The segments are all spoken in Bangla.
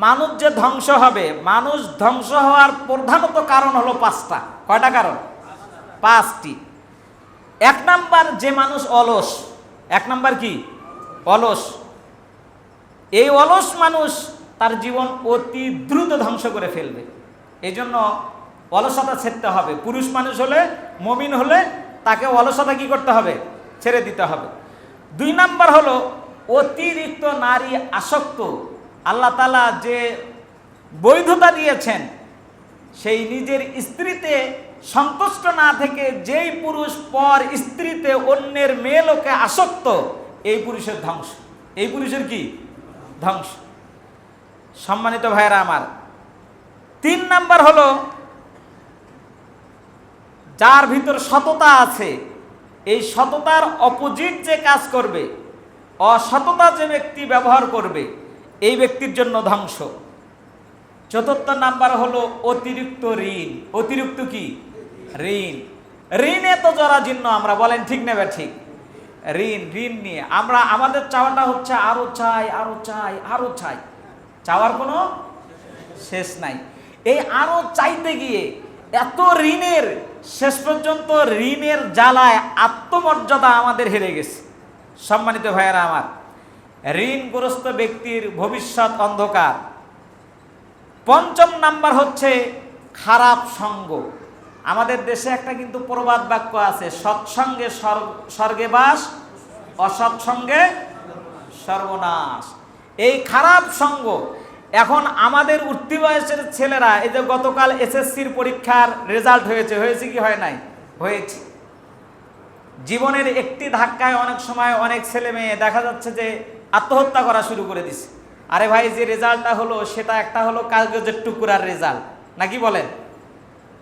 মানুষ যে ধ্বংস হবে, মানুষ ধ্বংস হওয়ার প্রধানত কারণ হলো পাঁচটা। কয়টা কারণ? পাঁচটি। এক নাম্বার যে মানুষ অলস, এক নাম্বার কি? অলস। এই অলস মানুষ তার জীবন অতি দ্রুত ধ্বংস করে ফেলবে। এই জন্য অলসতা ছেড়তে হবে। পুরুষ মানুষ হলে, মমিন হলে তাকে অলসতা কি করতে হবে? ছেড়ে দিতে হবে। দুই নাম্বার হলো অতিরিক্ত নারী আসক্ত। আল্লাহ তালা যে বৈধতা দিয়েছেন, সেই নিজের স্ত্রীতে সন্তুষ্ট না থেকে যেই পুরুষ পর স্ত্রীতে অন্যের মেয়ে লোকে আসক্ত, এই পুরুষের ধ্বংস। এই পুরুষের কি? ধ্বংস। সম্মানিত ভাইরা আমার, তিন নাম্বার হলো, যার ভিতর সততা আছে, এই সততার অপোজিট যে কাজ করবে, অসততা যে ব্যক্তি ব্যবহার করবে এই ব্যক্তির জন্য ধ্বংস। চতুর্থ নাম্বার হলো অতিরিক্ত ঋণ। অতিরিক্ত কি? ঋণ। ঋণে তো জরাজীর্ণ, আমরা বলেন ঠিক নেবে ঠিক ঋণ ঋণ নিয়ে। আমরা, আমাদের চাওয়াটা হচ্ছে আরও চাই আরও চাই আরও চাই। চাওয়ার কোনো শেষ নাই। এই আরও চাইতে গিয়ে এত ঋণের, শেষ পর্যন্ত ঋণের জ্বালায় আত্মমর্যাদা আমাদের হেরে গেছে। সম্মানিত ভাইয়েরা আমার ঋণগ্রস্ত ব্যক্তির ভবিষ্যৎ অন্ধকার। পঞ্চম নাম্বার হচ্ছে খারাপ সঙ্গ। আমাদের দেশে একটা কিন্তু প্রবাদ বাক্য আছে, সৎসঙ্গে স্বর্গ- বাস, অসৎসঙ্গে সর্বনাশ। এই খারাপ সঙ্গ, এখন আমাদের উঠতি বয়সের ছেলেরা, এই যে গতকাল এসএসসির পরীক্ষার রেজাল্ট হয়েছে হয়েছে কি, হয় নাই? হয়েছে। জীবনের একটি ধাক্কায় অনেক সময় অনেক ছেলে মেয়ে দেখা যাচ্ছে যে আত্মহত্যা করা শুরু করে দিছে। আরে ভাই, যে রেজাল্টটা হলো, সেটা একটা হলো কাগজের টুকরার রেজাল্ট। নাকি বলেন?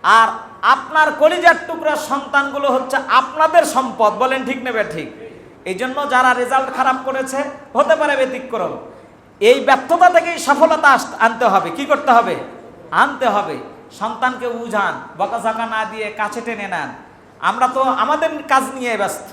আর আপনার কলিজার টুকরার সন্তানগুলো হচ্ছে আপনাদের সম্পদ, বলেন ঠিক নেবে ঠিক। এই জন্য যারা রেজাল্ট খারাপ করেছে, হতে পারে ব্যতিক্রম। এই ব্যর্থতা থেকেই সফলতা আনতে হবে। কি করতে হবে? আনতে হবে। সন্তানকে উজান, বকাঝকা না দিয়ে কাছে টেনে নেন। আমরা তো আমাদের কাজ নিয়ে ব্যস্ত।